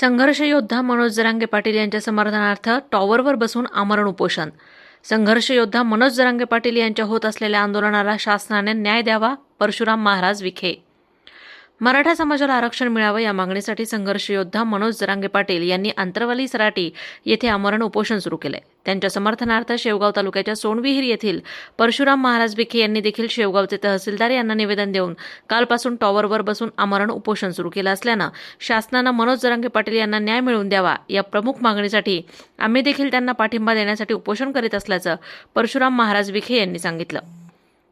संघर्ष योद्धा मनोज जरांगे पाटील यांच्या समर्थनार्थ टॉवरवर बसून आमरण उपोषण. संघर्ष योद्धा मनोज जरांगे पाटील यांच्या होत असलेल्या आंदोलनाला शासनाने न्याय द्यावा परशुराम महाराज विखे. मराठा समाजाला आरक्षण मिळावं या मागणीसाठी संघर्ष योद्धा मनोज जरांगे पाटील यांनी अंतरवाली सराटी येथे आमरण उपोषण सुरू केलंय. त्यांच्या समर्थनार्थ शेवगाव तालुक्याच्या सोनविहीर येथील परशुराम महाराज विखे यांनी देखील शेवगावचे तहसीलदार यांना निवेदन देऊन कालपासून टॉवरवर बसून आमरण उपोषण सुरू केलं असल्यानं शासनानं मनोज जरांगे पाटील यांना न्याय मिळवून द्यावा या प्रमुख मागणीसाठी आम्ही देखील त्यांना पाठिंबा देण्यासाठी उपोषण करीत असल्याचं परशुराम महाराज विखे यांनी सांगितलं.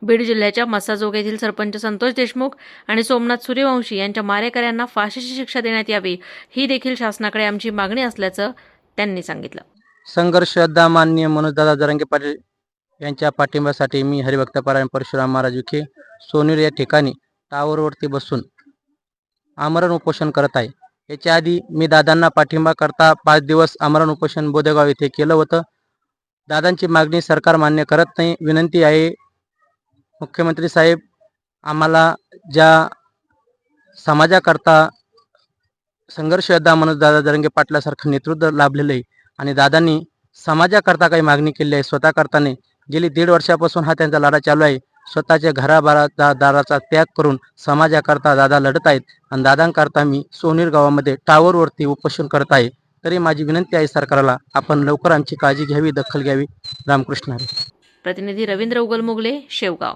बीड जिल्ह्याच्या मसाजोग येथील सरपंच संतोष देशमुख आणि सोमनाथ सूर्यवंशी यांच्या मारेकऱ्यांना फाशीची शिक्षा देण्यात यावी ही देखील शासनाकडे आमची मागणी असल्याचं त्यांनी सांगितलं. संघर्ष श्रद्धा मान्य मनोजदादा जरंगे पाटील यांच्या पाठिंब्यासाठी मी हरिभक्त हरिभक्तपरायण परशुराम महाराज विखे सोनेर या ठिकाणी टावरवरती बसून आमरण उपोषण करत आहे. याच्या आधी मी दादांना पाठिंबा करता पाच दिवस आमरण उपोषण बोदेगाव येथे केलं होतं. दादांची मागणी सरकार मान्य करत नाही. विनंती आहे मुख्यमंत्री साहेब आम्हाला ज्या समाजाकरता संघर्ष योद्धा दादा जरंगे पाटलासारखं नेतृत्व लाभलेलं आहे आणि दादांनी समाजाकरता काही मागणी केली आहे स्वतः करताना गेली दीड वर्षापासून हा त्यांचा लढा चालू आहे. स्वतःच्या घराबारा दाराचा त्याग करून समाजाकरता दादा लढत आहेत आणि दादांकरता मी सोनीर गावामध्ये टावरवरती उपोषण करत आहे. तरी माझी विनंती आहे सरकारला आपण लवकर आमची काळजी घ्यावी दखल घ्यावी. रामकृष्ण हरी. प्रतिनिधी रवींद्र उगलमोगले शेवगाव.